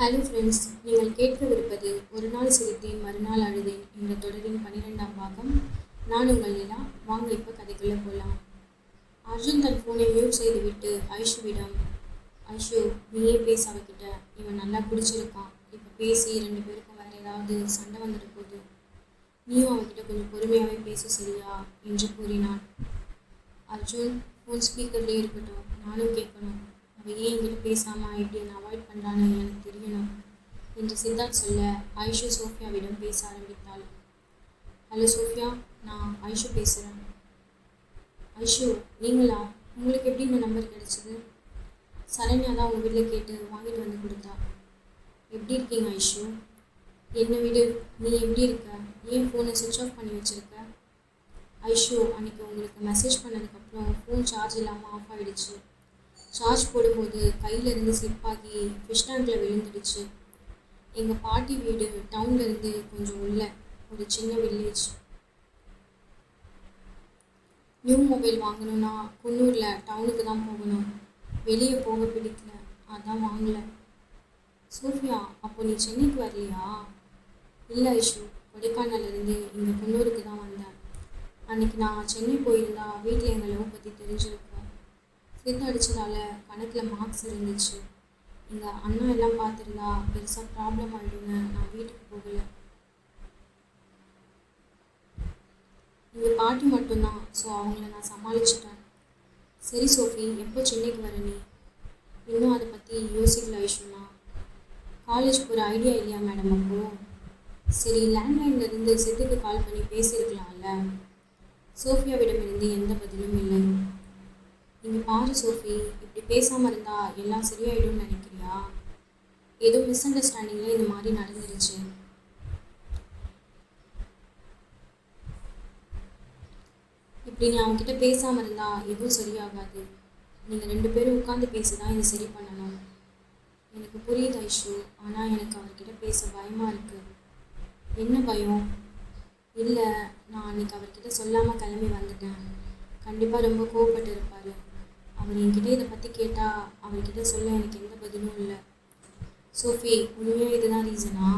Hello friends நீங்கள் கேட்கவிருப்பது ஒரு நாள் சிரித்தேன் மறுநாள் அழுதேன் என்ற தொடரின் பன்னிரெண்டாம் பாகம். நான் உங்கள் நிலா. வாங்க இப்போ கதைக்குள்ளே போகலாம் அர்ஜுன் தன் ஃபோனை மியூட் செய்துவிட்டு ஐஷுவிடம் ஐஷு நீயே பேச அவகிட்ட. இவன் நல்லா பிடிச்சிருக்கான் இப்போ பேசி ரெண்டு பேருக்கும் வேறு ஏதாவது சண்டை வந்துட போகுது நீயும் அவகிட்ட கொஞ்சம் பொறுமையாகவே பேச சரியா? என்று கூறினான். அர்ஜுன் ஃபோன் ஸ்பீக்கர்லேயே இருக்கட்டும். நானும் கேட்கணும். ஏன் என்கிட்ட பேசாமல் இப்படி என்னை அவாய்ட் பண்ணுறான்னு எனக்கு தெரியணும் என்று சித்தார்த் சொல்ல ஐஷு சோஃபியாவிடம் பேச ஆரம்பித்தாள். ஹலோ சோஃபியா நான் ஐஷு பேசுகிறேன் ஐஷு நீங்களா? உங்களுக்கு எப்படி இந்த நம்பர் கிடைச்சிது? சரண்யா தான் உங்கள் வீட்டில் கேட்டு வாங்கிட்டு வந்து கொடுத்தா. எப்படி இருக்கீங்க ஐஷு என்னை விடு? நீ எப்படி இருக்க? ஏன் ஃபோனை சுவிட்ச் ஆஃப் பண்ணி வச்சுருக்க? ஐஷு அன்றைக்கி உங்களுக்கு மெசேஜ் பண்ணதுக்கப்புறம் ஃபோன் சார்ஜ் இல்லாமல் ஆஃப் ஆகிடுச்சு சார்ஜ் போடும்போது கையிலேருந்து ஸ்லிப் ஆகி ஃபிஷ் டேங்கில் விழுந்துடுச்சு. எங்கள் பாட்டி வீடு டவுன்லேருந்து கொஞ்சம் உள்ள ஒரு சின்ன வில்லேஜ் நியூ மொபைல் வாங்கணும்னா குன்னூரில் டவுனுக்கு தான் போகணும். வெளியே போக பிடிக்கல அதான் வாங்கலை. சூஃபியா அப்போ நீ சென்னைக்கு வரலையா? இல்லை ஐஷு கொடைக்கானல்லேருந்து இங்கே குன்னூருக்கு தான் வந்தேன். அன்னைக்கு நான் சென்னை போயிருந்தா வீட்டில் எங்களை பற்றி தெரிஞ்சிருக்கும். சித்து அடித்ததால கணக்கில் மார்க்ஸ் இருந்துச்சு. எங்கள் அண்ணா எல்லாம் பார்த்துருந்தா பெருசாக ப்ராப்ளம் ஆகிடுங்க நான் வீட்டுக்கு போகலை. எங்கள் பாட்டி மட்டும்தான் ஸோ அவங்கள நான் சமாளிச்சிட்டேன். சரி சோஃபி எப்போ சென்னைக்கு வர நீ? இன்னும் அதை பற்றி யோசிக்கல ஐஷுனா காலேஜ் போகிற ஐடியா இல்லையா மேடம் அப்போ? சரி லேண்ட்லைன்லேருந்து செத்துக்கு கால் பண்ணி பேசியிருக்கலாம்ல சோஃபியாவிடமிருந்து எந்த பதிலும் இல்லை. நீங்கள் பாரு சோஃபி இப்படி பேசாமல் இருந்தால் எல்லாம் சரியாயிடும்னு நினைக்கிறியா? ஏதோ மிஸ் அண்டர்ஸ்டாண்டிங்கில் இது மாதிரி நடந்துருச்சு. இப்படி நீ அவன்கிட்ட பேசாமல் இருந்தா எதுவும் சரியாகாது. நீங்கள் ரெண்டு பேரும் உட்காந்து பேசி தான் இதை சரி பண்ணணும். எனக்கு புரியுது ஐஷு ஆனால் எனக்கு அவர்கிட்ட பேச பயமாக இருக்குது என்ன பயம்? இல்லை நான் அன்னைக்கு அவர்கிட்ட சொல்லாமல் கிளம்பி வந்துட்டேன். கண்டிப்பாக ரொம்ப கோவப்பட்டு இருப்பார். அவர் என்கிட்ட இதை பற்றி கேட்டால் அவர்கிட்ட சொல்ல எனக்கு எந்த பதிலும் இல்லை. சோஃபி உண்மையாக இதுதான் ரீசனா?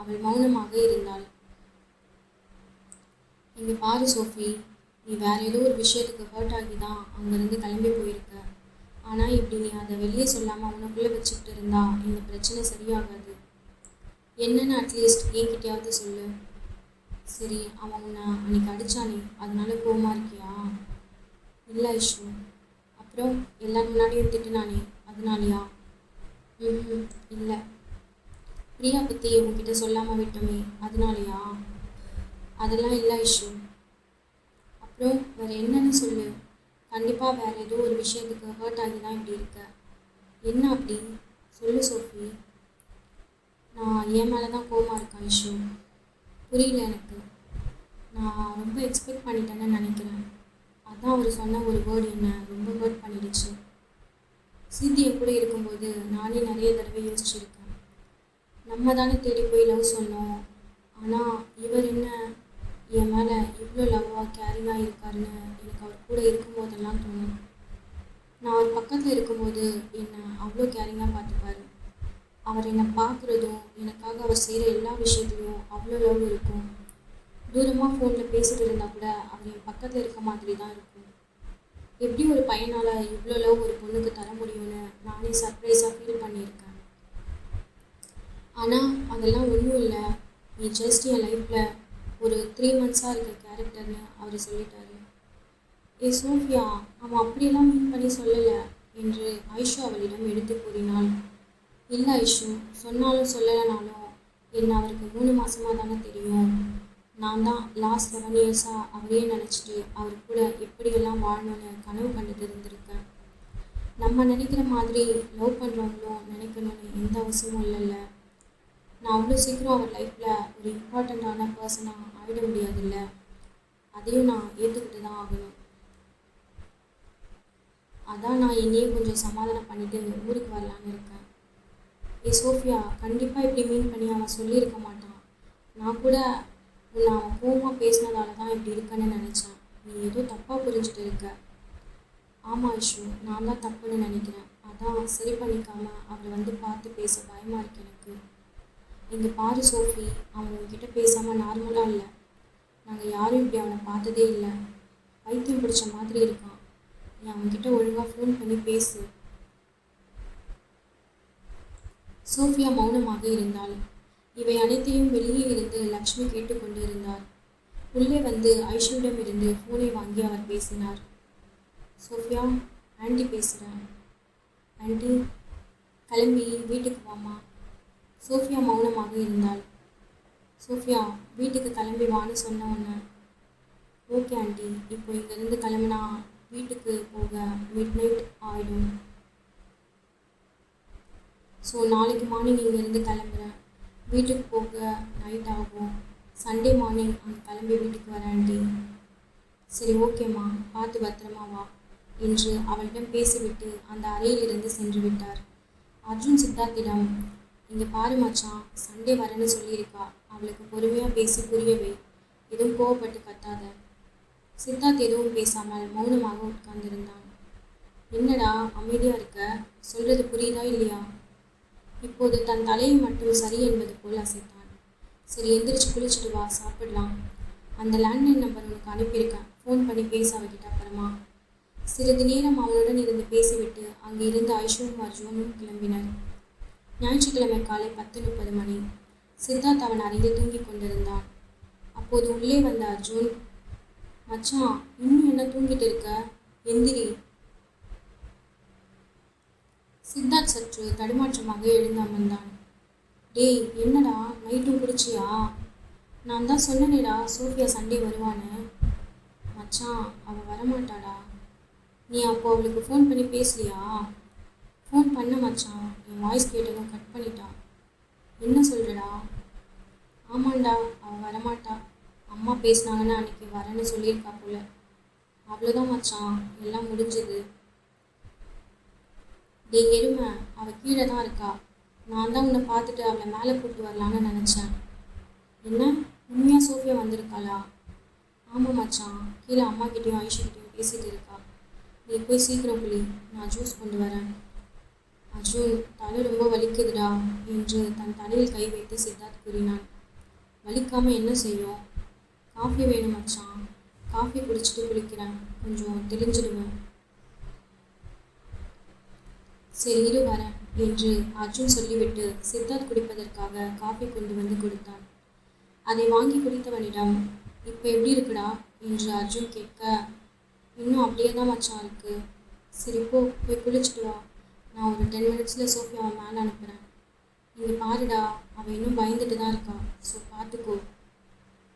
அவள் மௌனமாக இருந்தாள். இங்கே பாரு சோஃபி நீ வேற ஏதோ ஒரு விஷயத்துக்கு ஹர்ட் ஆகி தான் அங்கேருந்து கிளம்பி போயிருக்க. ஆனால் இப்படி நீ அதை வெளியே சொல்லாமல் உனக்குள்ளே வச்சுக்கிட்டு இருந்தா இந்த பிரச்சனை சரியாகாது. என்னென்னு அட்லீஸ்ட் என்கிட்டயாவது சொல்லு. சரி அவன் உன்னை அன்னைக்கு அடித்தானே அதனால கோமா இருக்கியா? இல்லை ஐஷு. அப்புறம் எல்லாரும் முன்னாடியும் திட்டுனானே அதனாலயா? ம் இல்லை. பிரியா பற்றி உங்ககிட்ட சொல்லாமல் விட்டோமே அதனாலயா? அதெல்லாம் இல்லை இஷ்யூ அப்புறம் வேறு என்னன்னு சொல்லு? கண்டிப்பாக வேறு ஏதோ ஒரு விஷயத்துக்கு ஹர்ட் ஆகி தான் இப்படி இருக்க. என்ன அப்படி? சொல்லு சோஃபி. நான் என் மேலே தான் கோவமா இருக்கேன் இஷ்யூ புரியல எனக்கு. நான் ரொம்ப எக்ஸ்பெக்ட் பண்ணிட்டேன்னு நினைக்கிறேன். அதான் அவர் சொன்ன ஒரு வேர்டு என்ன ரொம்ப ஹர்ட் பண்ணிடுச்சு. சித்தியை கூட இருக்கும்போது நானே நிறைய தடவை யோசிச்சிருக்கேன். நம்ம தானே தேடி போய் லவ் சொன்னோம். ஆனால் இவர் என்ன என் மேலே இவ்வளோ லவ்வாக கேரிங்காக இருக்காருன்னு எனக்கு அவர் கூட இருக்கும்போதெல்லாம் தோணும். நான் அவர் பக்கத்தில் இருக்கும்போது என்னை அவ்வளோ கேரிங்காக பார்த்துப்பாரு. அவர் என்னை பார்க்குறதும் எனக்காக அவர் செய்கிற எல்லா விஷயத்துலையும் அவ்வளோ லவ் இருக்கும். தூரமாக ஃபோனில் பேசிட்டு இருந்தால் கூட அவர் என் பக்கத்தில் இருக்க மாதிரி தான் இருக்கும். எப்படி ஒரு பையனால் இவ்வளோ லவ் ஒரு பொண்ணுக்கு தர முடியும்னு நானே சர்ப்ரைஸாக ஃபீல் பண்ணியிருக்கேன். ஆனால் அதெல்லாம் ஒன்றும் இல்லை. நீ ஜஸ்ட் என் லைஃப்பில் ஒரு த்ரீ மந்த்ஸாக இருக்க கேரக்டர்னு அவர் சொல்லிட்டாரு. ஏ சோஃபியா அவன் அப்படியெல்லாம் மீன் பண்ணி சொல்லலை என்று ஐஷு அவளிடம் எடுத்து கூறினாள். இல்லை ஐஷு சொன்னாலும் சொல்லலைனாலும் என்ன அவருக்கு மூணு மாதமாக தானே தெரியும். நான் தான் லாஸ்ட் செவன் இயர்ஸாக அவரையே நினச்சிட்டு அவர் கூட எப்படியெல்லாம் வாழணும்னு கனவு கண்டுட்டு இருந்திருக்கேன் நம்ம நினைக்கிற மாதிரி லவ் பண்ணுறவங்களும் நினைக்கணும்னு எந்த அவசியமும் இல்லைல்ல. நான் அவ்வளோ சீக்கிரம் அவர் லைஃப்பில் ஒரு இம்பார்ட்டண்ட்டான பர்சனாக ஆகிட முடியாதுல்ல. அதையும் நான் ஏற்றுக்கிட்டு தான் ஆகணும். அதான் நான் என்னையே கொஞ்சம் சமாதானம் பண்ணிட்டு ஊருக்கு வரலான்னு இருக்கேன். ஏ சோஃபியா கண்டிப்பாக இப்படி மீன் பண்ணி அவன் சொல்லியிருக்க மாட்டான். நான் கூட உன்னை அவன் கோவமாக பேசினதால தான் இப்படி இருக்கேன்னு நினச்சேன். நீ ஏதோ தப்பாக புரிஞ்சுட்டு இருக்க. ஆமாம் ஐஷு நான் தான் தப்புன்னு நினைக்கிறேன். அதான் சரி பண்ணிக்காம அவரை வந்து பார்த்து பேச பயமாக இருக்கு எனக்கு. இங்கே பாரு சோஃபி அவன் உங்ககிட்ட பேசாமல் நார்மலாக இல்லை. நாங்கள் யாரும் இப்படி அவனை பார்த்ததே இல்லை. பைத்தியம் பிடிச்ச மாதிரி இருக்கான். நீ அவன்கிட்ட ஒழுங்காக ஃபோன் பண்ணி பேசு. சோஃபியா மௌனமாக இருந்தாள். இவை அனைத்தையும் வெளியே இருந்து லக்ஷ்மி கேட்டுக்கொண்டு இருந்தார் உள்ளே வந்து ஐஷுவிடம் இருந்து ஃபோனை வாங்கி அவர் பேசினார். சோஃபியா ஆண்டி பேசுகிறேன் ஆண்டி கிளம்பி வீட்டுக்கு வாமா சோஃபியா மௌனமாக இருந்தாள். சோஃபியா வீட்டுக்கு கிளம்பி வான்னு சொன்ன உடனே ஓகே ஆண்டி இப்போ இங்கேருந்து கிளம்புனா வீட்டுக்கு போக மிட் நைட் ஆகிடும் ஸோ நாளைக்கு மார்னிங் இங்கேருந்து கிளம்புறேன். வீட்டுக்கு போக நைட் ஆகும். சண்டே மார்னிங் அங்கே கிளம்பி வீட்டுக்கு வரேன்டி. சரி ஓகேம்மா பார்த்து பத்திரமா வா என்று அவளிடம் பேசிவிட்டு அந்த அறையிலிருந்து சென்று விட்டார். அர்ஜுன் சித்தார்த்திடம் இங்கே பாரு மச்சான் சண்டே வரேன்னு சொல்லியிருக்கா. அவளுக்கு பொறுமையாக பேசி புரியவை எதுவும் கோவப்பட்டு கத்தாத. சித்தார்த் எதுவும் பேசாமல் மௌனமாக உட்கார்ந்திருந்தான். என்னடா அமைதியாக இருக்க? சொல்கிறது புரியுதா இல்லையா? இப்போது தன் தலையை மட்டும் சரி என்பது போல் அசைத்தான். சரி எந்திரிச்சு குளிச்சுட்டு வா சாப்பிடலாம். அந்த லேண்ட்லைன் நம்பர் உனக்கு அனுப்பியிருக்கேன். ஃபோன் பண்ணி பேச அவகிட்ட அப்புறமா. சிறிது நேரம் அவனுடன் இருந்து பேசிவிட்டு அங்கே இருந்து ஐஷுவும் அர்ஜுனும் கிளம்பினர். ஞாயிற்றுக்கிழமை காலை பத்து முப்பது மணி. சித்தார்த் அவன் அறையில் தூங்கிக் கொண்டிருந்தான். அப்போது உள்ளே வந்த அர்ஜுன் மச்சான் இன்னும் என்ன தூங்கிட்டு இருக்க? எந்திரி சித்தார்த் சற்று தடுமாற்றமாக எழுந்து அமர்ந்தான். டேய் என்னடா? நைட்டும் குடிச்சியா நான் தான் சொன்னேனேடா சோஃபியா சண்டே வருவான்னு. மச்சான் அவள் வரமாட்டாடா. நீ அப்போ அவளுக்கு ஃபோன் பண்ணி பேசலையா ஃபோன் பண்ண மச்சான். என் வாய்ஸ் கேட்டதும் கட் பண்ணிட்டா. என்ன சொல்கிறடா ஆமாண்டா அவள் வரமாட்டா. அம்மா பேசினாங்கன்னு அன்னைக்கு வரேன்னு சொல்லியிருக்கா போல. அவ்வளோதான் மச்சான். எல்லாம் முடிஞ்சது. டே எருமை அவள் கீழே தான் இருக்கா. நான் தான் உன்னை பார்த்துட்டு அவளை மேலே கூப்பிட்டு வரலான்னு நினச்சேன். என்ன? உண்மையாக சோஃபியா வந்திருக்காளா? ஆமாம் மச்சான். கீழே அம்மா கிட்டேயும் பேசிகிட்டு பேசிட்டு இருக்கா. நீ போய் சீக்கிரம் புளி நான் ஜூஸ் கொண்டு வரேன். அர்ஜுன் தலை ரொம்ப வலிக்குதுடா என்று தன் தலையில் கை வைத்து சித்தார்த் கூறினான். வலிக்காமல் என்ன செய்யும்? காஃபி வேணும் மச்சான். காஃபி குடிச்சிட்டு குளிக்கிறேன். கொஞ்சம் தெளிஞ்சிடுவேன். சரி இரு வரேன் என்று அர்ஜுன் சொல்லிவிட்டு சித்தார்த் குடிப்பதற்காக காஃபி கொண்டு வந்து கொடுத்தான். அதை வாங்கி குடித்தவனிடம் இப்போ எப்படி இருக்குடா? என்று அர்ஜுன் கேட்க இன்னும் அப்படியே தான் மச்சான் இருக்கு. சரி போ போய் குளிச்சுட்டு வா. நான் ஒரு டென் மினிட்ஸில் சோஃபியாவை மேலே அனுப்புகிறேன் நீங்கள் பாருடா அவள் இன்னும் பயந்துட்டு தான் இருக்கா ஸோ பார்த்துக்கோ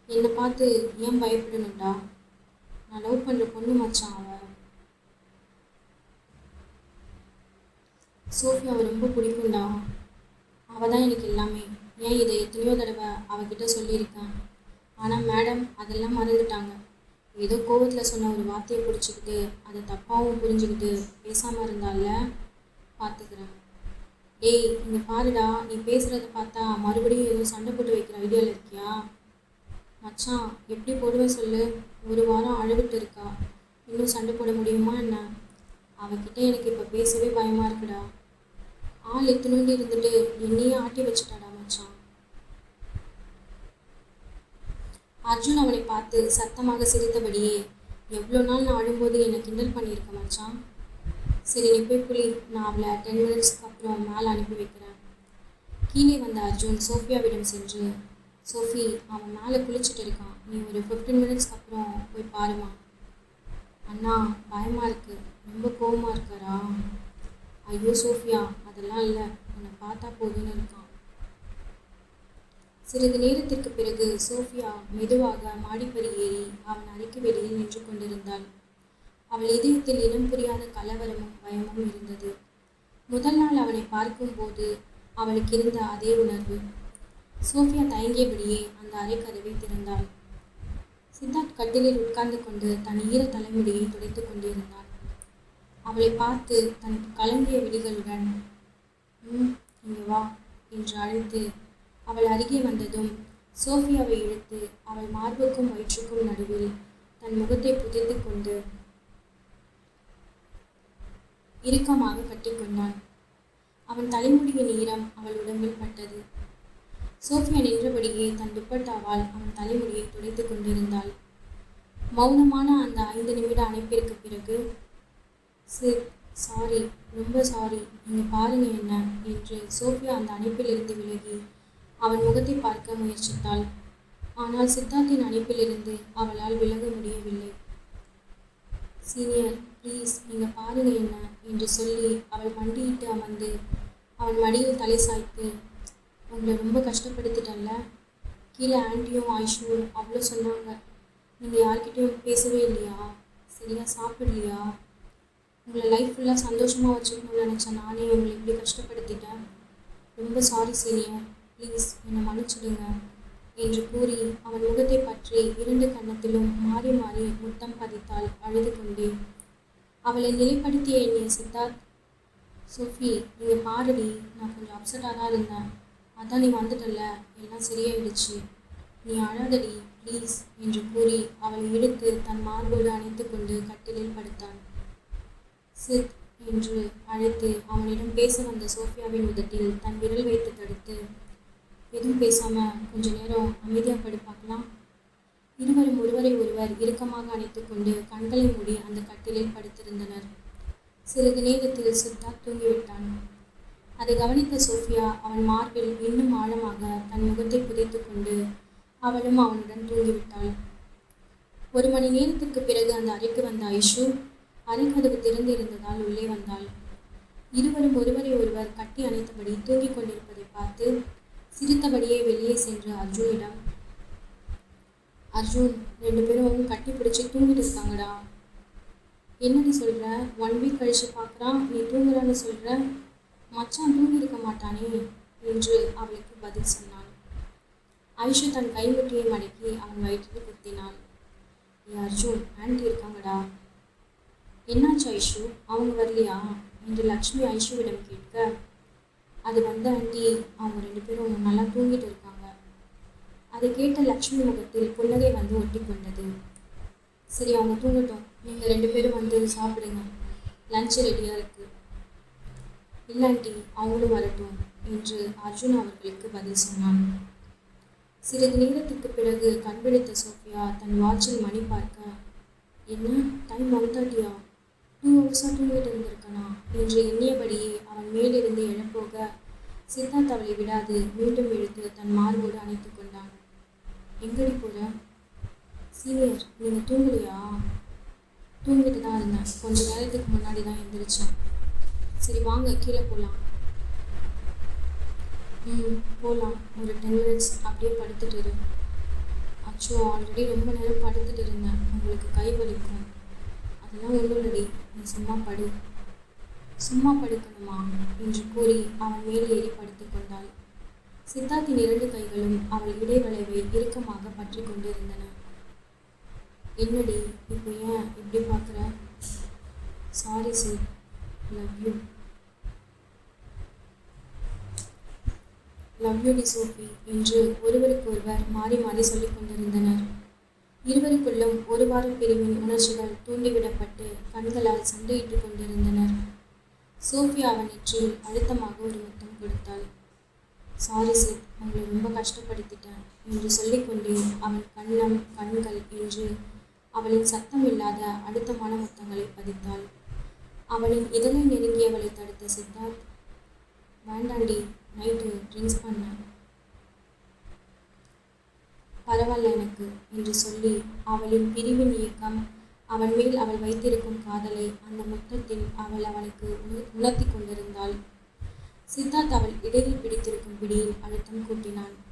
என்னை பார்த்து ஏன் பயப்படணும்டா? நான் லவ் பண்ணுற பொண்ணு மச்சான் அவள் சோஃபியாவை ரொம்ப பிடிக்கும்டா. அவள் தான் எனக்கு எல்லாமே. ஏன் இதை எத்தனையோ தடவை அவகிட்ட சொல்லியிருக்கேன். ஆனால் மேடம் அதெல்லாம் மறந்துட்டாங்க. ஏதோ கோவத்தில் சொன்ன ஒரு வார்த்தையை பிடிச்சிக்கிட்டு அதை தப்பாகவும் புரிஞ்சுக்கிட்டு பேசாமல் இருந்தால? பார்த்துக்கிறேன். டேய் இங்கே பாருடா நீ பேசுகிறத பார்த்தா மறுபடியும் ஏதோ சண்டை போட்டு வைக்கிற ஐடியாவில் இருக்கியா? மச்சான் எப்படி போடுவேன் சொல்லு? ஒரு வாரம் அழுவிட்டு இருக்கா. இன்னும் சண்டை போட முடியுமா என்ன? அவகிட்ட எனக்கு இப்போ பேசவே பயமாக இருக்குடா. ஆள் எத்தனோண்டு இருந்துட்டு என்னையே ஆட்டி வச்சுட்டாடா மச்சான். அர்ஜுன் அவனை பார்த்து சத்தமாக சிரித்தபடியே எவ்வளோ நாள் நான் அழும்போது என்னை கிண்டல் பண்ணியிருக்க மச்சான்? சரி நீ போய் புளி நான் அவளை டென் மினிட்ஸ்க்கு அப்புறம் மேலே அனுப்பி வைக்கிறேன். கீழே வந்த அர்ஜுன் சோஃபியாவிடம் சென்று சோஃபி அவன் மேலே குளிச்சுட்டு இருக்கான். நீ ஒரு ஃபிஃப்டீன் மினிட்ஸ்க்கு அப்புறம் போய் பாருமா. அண்ணா பயமாக இருக்கு. ரொம்ப கோவமாக இருக்காரா? ஐயோ சோஃபியா அதெல்லாம் இல்லை. உன்னை பார்த்தா போதும்னு இருக்கான் சிறிது நேரத்திற்கு பிறகு சோஃபியா மெதுவாக மாடிப்படி ஏறி அவன் அறைக்கு வெளியில் நின்று கொண்டிருந்தாள் அவள் இதயத்தில் இனம் புரியாத கலவரமும் பயமும் இருந்தது. முதல் நாள் அவனை பார்க்கும்போது அவளுக்கு இருந்த அதே உணர்வு. சோஃபியா தயங்கியபடியே அந்த அறை கதவை திறந்தாள். சித்தார்த் கட்டிலில் உட்கார்ந்து கொண்டு தன் ஈர தலைமுடியை துடைத்துக் கொண்டிருந்தான். அவளை பார்த்து தன் கலங்கிய விழிகளுடன் ம் இங்கே வா என்று அழைத்து அவள் அருகே வந்ததும் சோஃபியாவை இழுத்து அவள் மார்புக்கும் வயிற்றுக்கும் நடுவில் தன் முகத்தை புதைத்து கொண்டு இறுக்கமாக கட்டிக்கொண்டான் அவன் தலைமுடியின் ஈரம் அவள் உடம்பில் பட்டது. சோஃபியா நின்றபடியே தன் துப்பட்டாவால் அவன் தலைமுடியை துடைத்துக் கொண்டிருந்தாள். மௌனமான அந்த ஐந்து நிமிட அணைப்பிற்கு பிறகு சிறு சாரி ரொம்ப சாரி நீங்க பாருங்க என்ன என்று சோஃபியா அந்த அணைப்பிலிருந்து விலகி அவன் முகத்தை பார்க்க முயற்சித்தாள். ஆனால் சித்தார்த்தின் அணைப்பிலிருந்து அவளால் விலக முடியவில்லை. சீனியர் ப்ளீஸ் நீங்கள் பாருங்க என்ன என்று சொல்லி அவள் மண்டியிட்டு அமர்ந்து அவன் மடியில் தலை சாய்த்து உங்களை ரொம்ப கஷ்டப்படுத்திட்டல்ல கீழே ஆண்டியும் ஆயுஷும் அவ்வளோ சொன்னாங்க. நீங்கள் யார்கிட்டையும் பேசவே இல்லையா? சரியா சாப்பிடலையா? உங்களை லைஃப் ஃபுல்லாக சந்தோஷமாக வச்சுக்கணும்னு நினச்சேன் நானே உங்களை இப்படி கஷ்டப்படுத்திட்டேன். ரொம்ப சாரி சீனியர் ப்ளீஸ் என்னை மன்னிச்சிடுங்க என்று கூறி அவன் முகத்தை பற்றி இரண்டு கன்னத்திலும் மாறி மாறி முத்தம் பதித்தாள் அழுது கொண்டே. அவளை நிலைப்படுத்திய எண்ணிய சித்தார்த் சோஃபி நீங்கள் பாருடி நான் கொஞ்சம் அப்செட்டாக தான் இருந்தேன். அதான் நீ வந்துட்டல எல்லாம் சரியாயிடுச்சு. நீ அழாதடி ப்ளீஸ் என்று கூறி அவளை இழுத்து தன் மார்போடு அணைத்து கொண்டு கட்டிலில் படுத்தான் சித் என்று அழைத்து அவனிடம் பேச வந்த சோஃபியாவின் உதட்டில் தன் விரல் வைத்து தடுத்து எதுவும் பேசாம கொஞ்ச நேரம் அமைதியாக படு பார்க்கலாம். இருவரும் ஒருவரை ஒருவர் இறுக்கமாக அணைத்துக்கொண்டு கண்களை மூடி அந்த கட்டிலில் படுத்திருந்தனர். சிறிது நேரத்தில் சித்தா தூங்கிவிட்டான். அதை கவனித்த சோஃபியா அவன் மார்பில் இன்னும் ஆழமாக தன் முகத்தை புதைத்து கொண்டு அவளும் அவனுடன் தூங்கிவிட்டாள். ஒரு மணி நேரத்துக்கு பிறகு அந்த அறைக்கு வந்த ஐஷு அறைக்கதவு திறந்திருந்ததால் உள்ளே வந்தாள். இருவரும் ஒருவரை ஒருவர் கட்டி அணைத்தபடி தூங்கிக் கொண்டிருப்பதை பார்த்து சிரித்தபடியே வெளியே சென்று அர்ஜுனிடம் அர்ஜுன் ரெண்டு பேரும் கட்டி பிடிச்சி தூங்கிட்டு இருக்காங்கடா. என்னடி சொல்ற? ஒன் வீக் கழிச்சு பார்க்குறான் நீ தூங்குறான்னு சொல்ற? மச்சான் தூங்கி இருக்க மாட்டானே என்று அவளுக்கு பதில் சொன்னான். ஐஷு தன் கைமுட்டியை மடக்கி அவன் வயிற்றில் குத்தினான். ஏ அர்ஜுன் ஆண்டி இருக்காங்கடா. என்னாச்சு ஐஷு? அவங்க வரலையா? என்று லக்ஷ்மி ஐஷுவிடம் கேட்க அது வந்த ஆண்டி அவங்க ரெண்டு பேரும் நல்லா தூங்கிட்டு இருக்காங்க. அதை கேட்ட லக்ஷ்மி முகத்தில் புன்னகை வந்து ஒட்டி கொண்டது. சரி அவங்க தூங்கட்டும். நீங்கள் ரெண்டு பேரும் வந்து சாப்பிடுங்க. லஞ்ச் ரெடியாக இருக்கு. இல்லை ஆண்டி அவங்களும் வரட்டும் என்று அர்ஜுன் அவர்களுக்கு பதில் சொன்னான். சிறிது நேரத்துக்கு பிறகு கண்பிடித்த சோஃபியா தன் வாட்சில் மணி பார்க்க என்ன? டைம் ஒன் தேர்ட்டியா டூ ஹவர்ஸாக தூங்கிட்டு இருந்திருக்கனா என்று எண்ணியபடியே அவன் மேலிருந்து எழப்போக சித்தார்த் அவளை விடாது மீண்டும் இழுத்து தன் மார்போடு அணைத்து கொண்டான். எங்கடி போற? சீனியர் நீங்கள் தூங்கலையா? தூங்கிட்டு தான் இருந்தேன். கொஞ்ச நேரத்துக்கு முன்னாடி தான் எந்திரிச்சேன். சரி வாங்க கீழே போகலாம் ம் போகலாம் ஒரு டென் மினிட்ஸ் அப்படியே படுத்துட்டு இரு. அச்சோ ஆல்ரெடி ரொம்ப நேரம் படுத்துட்டு இருந்தேன். உங்களுக்கு கை வலிக்கும். அதெல்லாம் ஒன்றும் நீ சும்மா படு. சும்மா படுக்கணுமா? என்று கூறி அவன் மேலே ஏறி படுத்துக் கொண்டாள். சித்தார்த்தின் இரண்டு கைகளும் அவள் இடைவளைவை இறுக்கமாக பற்றி கொண்டிருந்தன. என்னடி இப்போ ஏன் இப்படி பார்க்குற? Sorry sir love you love you D Sophie என்று ஒருவருக்கொருவர் மாறி மாறி சொல்லிக் கொண்டிருந்தனர். இருவருக்குள்ளும் ஒரு வாரம் பிரிவின் உணர்ச்சிகள் தூண்டிவிடப்பட்டு கண்களால் சண்டையிட்டுக் கொண்டிருந்தனர். சோஃபியா அவன் நெற்றியில் அழுத்தமாக ஒரு முத்தம் கொடுத்தாள். சாரி சித். உங்களை ரொம்ப கஷ்டப்படுத்திட்டேன் என்று சொல்லிக்கொண்டே அவன் கண்ணம் கண்கள் என்று அவளின் சத்தம் இல்லாத அழுத்தமான முத்தங்களை பதித்தாள். அவளின் இதழை நெருங்கியவளை தடுத்த சித்தார்த் வேண்டாண்டி நைட்டு ட்ரிங்க்ஸ் பண்ணான். பரவாயில்ல எனக்கு என்று சொல்லி அவளின் பிரிவின் இயக்கம் அவன் மேல் அவள் வைத்திருக்கும் காதலை அந்த முத்தத்தில் அவள் அவனுக்கு உண- உணர்த்தி கொண்டிருந்தாள். சித்தார்த் அவள் இடையில் பிடித்திருக்கும் பிடியில் அழுத்தம் கூட்டினான்.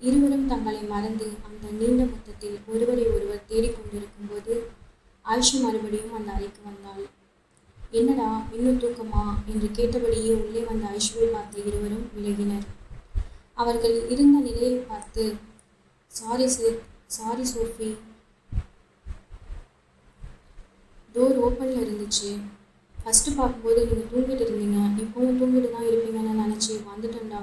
இருவரும் தங்களை மறந்து அந்த நீண்ட முத்தத்தில் ஒருவரை ஒருவர் தேடிக்கொண்டிருக்கும் போது ஆயுஷு மறுபடியும் அந்த அறைக்கு வந்தாள். என்னடா இன்னும் தூக்கமா? என்று கேட்டபடியே உள்ளே வந்த ஐஷுவை பார்த்த இருவரும் விலகினர். அவர்கள் இருந்த நிலையை பார்த்து sorry sir sorry Sophie door ஓப்பனில் இருந்துச்சு. ஃபஸ்ட்டு பார்க்கும்போது நீங்கள் தூங்கிட்டு இருந்தீங்க. இப்போவும் தூங்கிட்டு தான் இருப்பீங்கன்னு நினச்சி வந்துட்டேன்டா.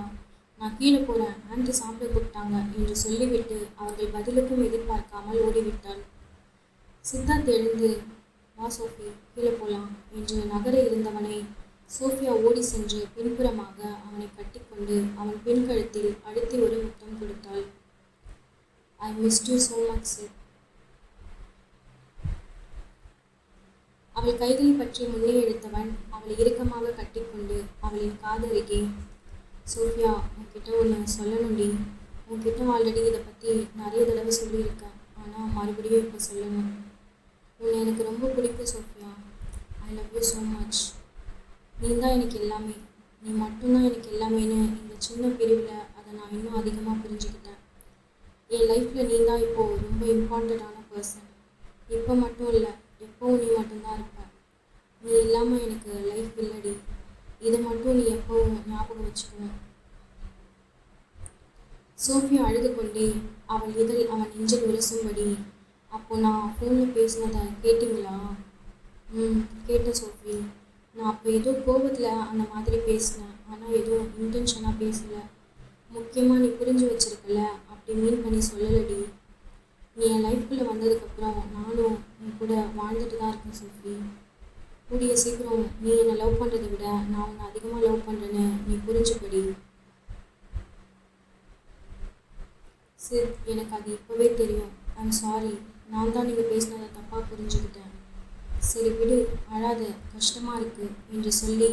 நான் கீழே போகிறேன் ஆண்டி சாப்பிட கூப்பிட்டாங்க என்று சொல்லிவிட்டு அவர்கள் பதிலுக்கும் எதிர்பார்க்காமல் ஓடிவிட்டாள் சித்தார்த் எழுந்து வா சோஃபி கீழே போகலாம் என்று நகர இருந்தவனை சோஃபியா ஓடி சென்று பின்புறமாக அவனை கட்டிக்கொண்டு அவன் பின்கழுத்தில் அழுத்தி ஒரு முத்தம் கொடுத்தாள். I missed you so much sir அவள் கைகளை பற்றி முன்னே எடுத்தவன் அவளை இறுக்கமாக கட்டிக்கொண்டு அவளின் காதருகே சோஃபியா உன்கிட்ட ஒன்று சொல்லணும்டி. உன்கிட்ட ஆல்ரெடி இதை பற்றி நிறைய தடவை சொல்லியிருக்கேன். ஆனால் மறுபடியும் இப்போ சொல்லணும். உன்னை எனக்கு ரொம்ப பிடிக்கும் Sophia. I love you so much நீ தான் எனக்கு எல்லாமே. நீ மட்டும்தான் எனக்கு எல்லாமேன்னு இந்த சின்ன பிரிவில் அதை நான் இன்னும் அதிகமாக புரிஞ்சுக்கிட்டேன். என் லைஃப்பில் நீ தான் இப்போது ரொம்ப இம்பார்ட்டண்ட்டான பர்சன் இப்போ மட்டும் இல்லை எப்போவும் நீ மட்டும்தான் இருப்ப. நீ இல்லாமல் எனக்கு லைஃப் இல்லடி. இதை மட்டும் நீ எப்போவும் ஞாபகம் வச்சுக்கணும் சோஃபியா அழுது கொண்டே அவள் இதழ் அவன் நெஞ்சில் உரசும்படி அப்போ நான் ஃபோனில் பேசினதை கேட்டிங்களா? ம் கேட்டேன் சோஃபி. நான் அப்போ ஏதோ கோபத்தில் அந்த மாதிரி பேசினேன். ஆனால் எதுவும் இன்டென்ஷனாக பேசலை. முக்கியமாக நீ புரிஞ்சு வச்சிருக்கல. அப்படி மீன் பண்ணி சொல்லலடி. நீ என் லைஃப்குள்ளே வந்ததுக்கப்புறம் நானும் உன் கூட வாழ்ந்துட்டு தான் இருக்கேன் சோஃபி கூடிய சீக்கிரம் நீ என்னை லவ் பண்ணுறதை விட நான் உன்னை அதிகமாக லவ் பண்ணுறேன்னு நீ புரிஞ்சுப்படி சரி எனக்கு அது இப்போவே தெரியும். ஐம் சாரி நான் தான் நீங்கள் பேசினதை தப்பாக புரிஞ்சுக்கிட்டேன். சரி விடு அழாத கஷ்டமாக இருக்கு என்று சொல்லி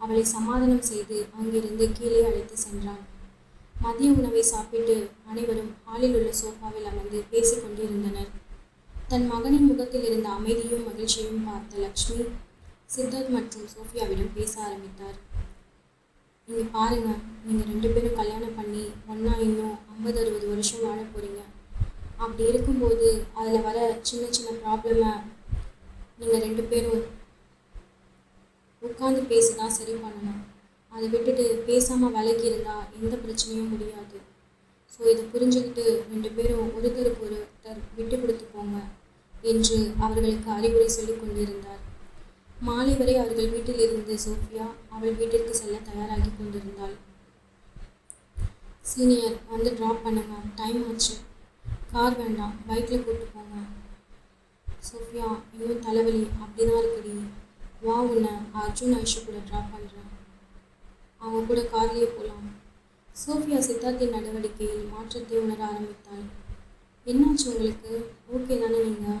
அவளை சமாதானம் செய்து அங்கிருந்து கீழே அழைத்து சென்றான். மதிய உணவை சாப்பிட்டு அனைவரும் ஹாலில் உள்ள சோஃபாவில் அமர்ந்து பேசிக்கொண்டிருந்தனர் தன் மகனின் முகத்தில் இருந்த அமைதியும் மகிழ்ச்சியும் பார்த்த லக்ஷ்மி சித்தார்த் மற்றும் சோஃபியாவிடம் பேச ஆரம்பித்தார். நீங்கள் பாருங்க நீங்கள் ரெண்டு பேரும் கல்யாணம் பண்ணி ஒன்றா இன்னும் ஐம்பது அறுபது வருஷம் வாழ போகிறீங்க அப்படி இருக்கும்போது அதில் வர சின்ன சின்ன ப்ராப்ளமை நீங்கள் ரெண்டு பேரும் உட்காந்து பேசி தான் சரி பண்ணணும். அதை விட்டுட்டு பேசாமல் விலகி இருந்தால் எந்த பிரச்சனையும் முடியாது. ஸோ இதை புரிஞ்சுக்கிட்டு ரெண்டு பேரும் ஒருத்தருக்கு ஒருத்தர் விட்டு கொடுத்து போங்க என்று அவர்களுக்கு அறிவுரை சொல்லி கொண்டிருந்தார். மாலை வரை அவர்கள் வீட்டில் இருந்த சோஃபியா அவள் வீட்டிற்கு செல்ல தயாராகி கொண்டிருந்தாள். சீனியர் வந்து ட்ராப் பண்ணுங்க. டைம் ஆச்சு. கார் வேண்டாம். பைக்கில் கூப்பிட்டு போங்க. சோஃபியா இன்னும் தலைவலி. அப்படி தான் இருக்குடி. வா உன்னை அர்ஜுன் ஐஷு கூட ட்ராப் பண்ணுறேன் அவங்க கூட கார்லேயே போகலாம் சோஃபியா சித்தார்த்தின் நடவடிக்கையில் மாற்றத்தை உணர ஆரம்பித்தாள். என்னாச்சு உங்களுக்கு? ஓகே தானே நீங்கள்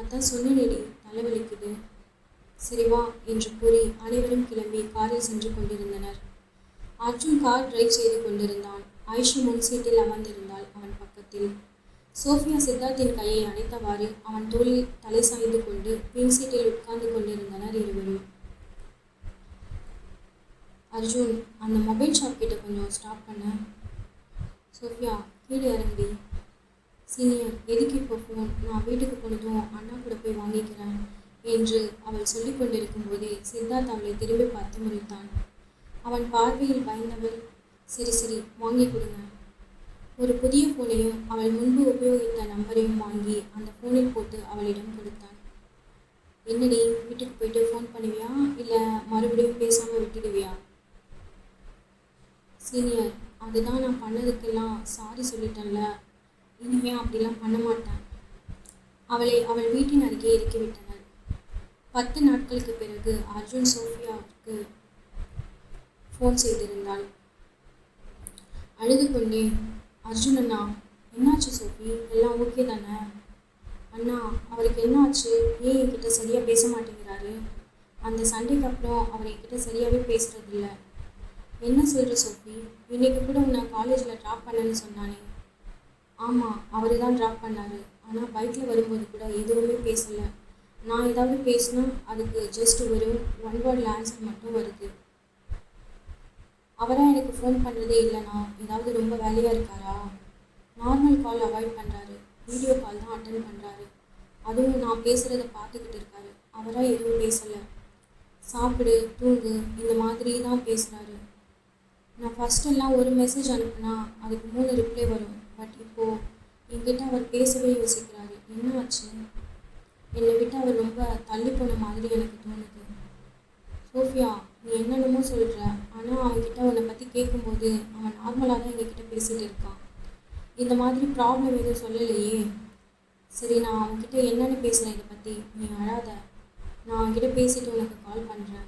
அதான் சொன்னேனேடி தலைவலிக்குது. சரி வா என்று கூறி அனைவரும் கிளம்பி காரில் சென்று கொண்டிருந்தனர். அர்ஜுன் கார் டிரைவ் செய்து கொண்டிருந்தான். ஆயுஷு முன் சீட்டில் அமர்ந்திருந்தாள் அவன் பக்கத்தில். சோஃபியா சித்தார்த்தின் கையை அணைத்தவாறு அவன் தோளில் தலை சாய்ந்து கொண்டு பின் சீட்டில் உட்கார்ந்து கொண்டிருந்தனர் இருவரும். அர்ஜுன் அந்த மொபைல் ஷாப் கிட்ட கொஞ்சம் ஸ்டாப் பண்ண. சோஃபியா கீழே இறங்கி சீனியர் எதுக்கு இப்போ ஃபோன் நான் வீட்டுக்கு போனதும் அண்ணா கூட போய் வாங்கிக்கிறேன் என்று அவள் சொல்லிக் கொண்டிருக்கும் போதே சித்தார்த் அவளை திரும்பி பார்த்து முறைத்தான். அவன் பார்வையில் பயந்தவள் சரி சரி வாங்கி கொடுங்க. ஒரு புதிய ஃபோனையும் அவள் முன்பு உபயோகித்த நம்பரையும் வாங்கி அந்த ஃபோனில் போட்டு அவளிடம் கொடுத்தான். என்னடி வீட்டுக்கு போயிட்டு ஃபோன் பண்ணுவியா? இல்லை மறுபடியும் பேசாமல் விட்டுடுவியா? சீனியர் அதுதான் நான் பண்ணதுக்கெல்லாம் சாரி சொல்லிட்டேன்ல இனிமே அப்படிலாம் பண்ண மாட்டேன். அவளை அவள் வீட்டின் அருகே இறக்கிவிட்டனர் பத்து நாட்களுக்கு பிறகு அர்ஜுன் சோஃபியாவுக்கு ஃபோன் செய்திருந்தாள். அழுது கொண்டே அர்ஜுன் அண்ணா என்னாச்சு சோஃபி? எல்லாம் ஓகே தானே? அண்ணா அவருக்கு என்னாச்சு? ஏன் என்கிட்ட சரியாக பேச மாட்டேங்கிறாரு? அந்த சண்டைக்கு அப்புறம் அவர் என்கிட்ட சரியாகவே பேசுறதில்ல. என்ன சொல்கிற சோஃபி? இன்னைக்கு கூட உன்னை காலேஜில் ட்ராப் பண்ணேன்னு சொன்னானே. ஆமாம் அவர் தான் ட்ராப் பண்ணார். ஆனால் பைக்கில் வரும்போது கூட எதுவுமே பேசலை. நான் ஏதாவது பேசினா அதுக்கு ஜஸ்ட் ஒரு ஒன் வேர்டில் ஆன்சர் மட்டும் வருது. அவராக எனக்கு ஃபோன் பண்ணுறதே இல்லைண்ணா. ஏதாவது ரொம்ப வேலையாக இருக்காரா? நார்மல் கால் அவாய்ட் பண்ணுறாரு வீடியோ கால் தான் அட்டன் பண்ணுறாரு அதுவும் நான் பேசுகிறத பார்த்துக்கிட்டு இருக்காரு. அவராக எதுவும் பேசலை. சாப்பிடு தூங்கு இந்த மாதிரி தான் பேசுகிறாரு நான் ஃபஸ்ட்டெல்லாம் ஒரு மெசேஜ் அனுப்புனா அதுக்கு மூணு ரிப்ளை வரும். பட் இப்போது என்கிட்ட அவர் பேசவே யோசிக்கிறாரு. என்ன ஆச்சு? என்னை விட்டு அவர் ரொம்ப தள்ளி போன மாதிரி எனக்கு தோணுது. சோஃபியா நீ என்னென்னமோ சொல்கிற ஆனால் அவன்கிட்ட உன்னை பற்றி கேட்கும்போது அவன் நார்மலாக தான் எங்ககிட்ட பேசிகிட்டு இருக்கான். இந்த மாதிரி ப்ராப்ளம் எதுவும் சொல்லலையே. சரி நான் அவன்கிட்ட என்னென்னு பேசுகிறேன் இதை பற்றி நீ அழாத நான் அவன்கிட்ட பேசிட்டு உனக்கு கால் பண்ணுறேன்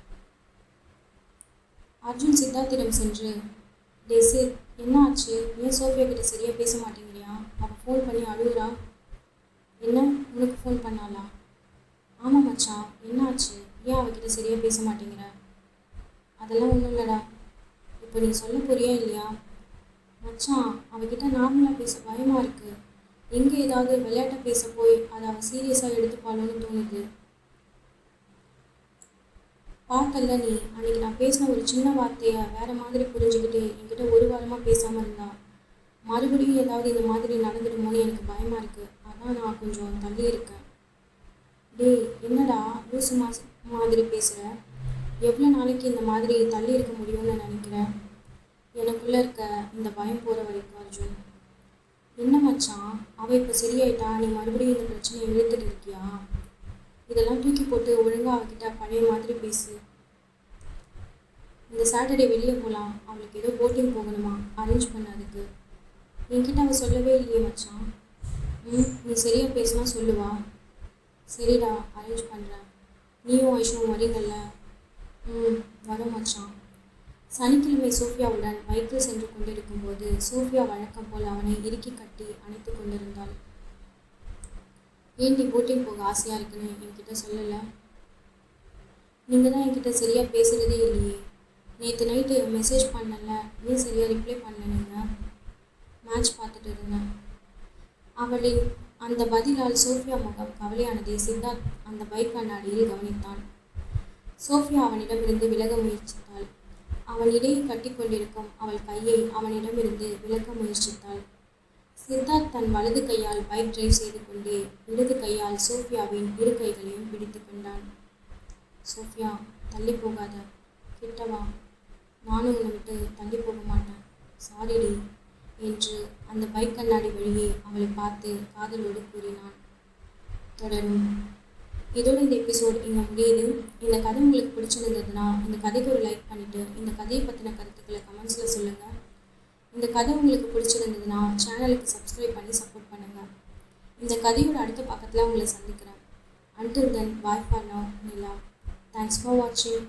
அர்ஜுன் சித்தார்த்திடம் சென்று டே சித் என்ன ஆச்சு ஏன் சோஃபியா கிட்ட சரியாக பேச மாட்டேங்கிறியா? அவள் ஃபோன் பண்ணி அழுகுறா. என்ன? உனக்கு ஃபோன் பண்ணாளா? ஆமாம் மச்சான். என்ன ஆச்சு ஏன் அவகிட்ட சரியாக பேச மாட்டேங்கிற? அதெல்லாம் ஒன்றும் இல்லைடா. இப்போ நீ சொல்ல போறியா இல்லையா? மச்சான் அவகிட்ட நார்மலாக பேச பயமாக இருக்குது எங்கே ஏதாவது விளையாட்ட பேச போய் அதை அவள் சீரியஸாக எடுத்துப்பாளோன்னு தோணுது. பார்க்கல நீ அன்னைக்கு நான் பேசின ஒரு சின்ன வார்த்தையை வேற மாதிரி புரிஞ்சுக்கிட்டு என்கிட்ட ஒரு வாரமாக பேசாமல் இருந்தா மறுபடியும் ஏதாவது இந்த மாதிரி நடந்துடுமோ எனக்கு பயமாக இருக்குது அதான் நான் கொஞ்சம் தள்ளி இருக்கேன். டேய் என்னடா லூசு மாஸ் மாதிரி பேசுகிற எவ்வளோ நாளைக்கு இந்த மாதிரி தள்ளி இருக்க முடியும்னு நினைக்கிறேன் எனக்குள்ளே இருக்க இந்த பயம் போகிற வரைக்கும் அர்ஜுன். என்ன மச்சான்? அவள் இப்போ சரியாயிட்டா நீ மறுபடியும் இந்த பிரச்சனையை இழுத்துட்டு இருக்கியா? இதெல்லாம் தூக்கி போட்டு ஒழுங்காக அவகிட்ட பழைய மாதிரி பேசு. இந்த சாட்டர்டே வெளியே போகலாம் அவளுக்கு ஏதோ போட்டிங் போகணுமா? அரேஞ்ச் பண்ண அதுக்கு. என்கிட்ட அவள் சொல்லவே இல்லையே மச்சான். ம் நீ சரியாக பேசினா சொல்லுவா. சரிடா அரேஞ்ச் பண்ணுறேன் நீயும் வயசும் வரீங்கல்ல? ம் வரோம் மச்சான். சனிக்கிழமை சோஃபியாவுடன் பைக்கில் சென்று கொண்டிருக்கும்போது சோஃபியா வழக்கம் போல் அவனை இறுக்கி கட்டி அணைத்து கொண்டிருந்தாள். ஏன் நீ போட்டிங் போக ஆசையாக இருக்குன்னு என்கிட்ட சொல்லலை? நீங்கள் தான் என்கிட்ட சரியாக பேசுகிறதே இல்லையே. நேற்று நைட்டு மெசேஜ் பண்ணல. நீ சரியாக ரிப்ளை பண்ணல நீங்கள் மேட்ச் பார்த்துட்டு இருந்தேன். அவளின் அந்த பதிலால் சோஃபியா முகம் கவலையானதை சித்தார்த் அந்த பைக் கண்ணாடியில் கவனித்தான். சோஃபியா அவனிடமிருந்து விலக முயற்சித்தாள். அவன் இடையே கட்டிக்கொண்டிருக்கும் அவள் கையை அவனிடமிருந்து விலக்க முயற்சித்தாள். சித்தார்த் தன் வலது கையால் பைக் டிரைவ் செய்து கொண்டே இடது கையால் சோஃபியாவின் இரு கைகளையும் பிடித்து கொண்டான். சோஃபியா தள்ளி போகாத கிட்டவா நானும் உன்னை விட்டு தள்ளி போக மாட்டேன். சாரிடி என்று அந்த பைக் கண்ணாடி வழியே அவளை பார்த்து காதலோடு கூறினான். தொடரும். இதோட இந்த எபிசோட் இங்கே முடியுது. இந்த கதை உங்களுக்கு பிடிச்சிருந்ததுன்னா இந்த கதைக்கு ஒரு லைக் பண்ணிவிட்டு இந்த கதையை பற்றின கருத்துக்களை கமெண்ட்ஸில் சொல்லுங்கள் இந்த கதை உங்களுக்கு பிடிச்சிருந்ததுன்னா சேனலுக்கு சப்ஸ்கிரைப் பண்ணி சப்போர்ட் பண்ணுங்கள் இந்த கதையோட அடுத்த பக்கத்தில் உங்களை சந்திக்கிறேன். Until then bye for now Nila thanks for வாட்சிங்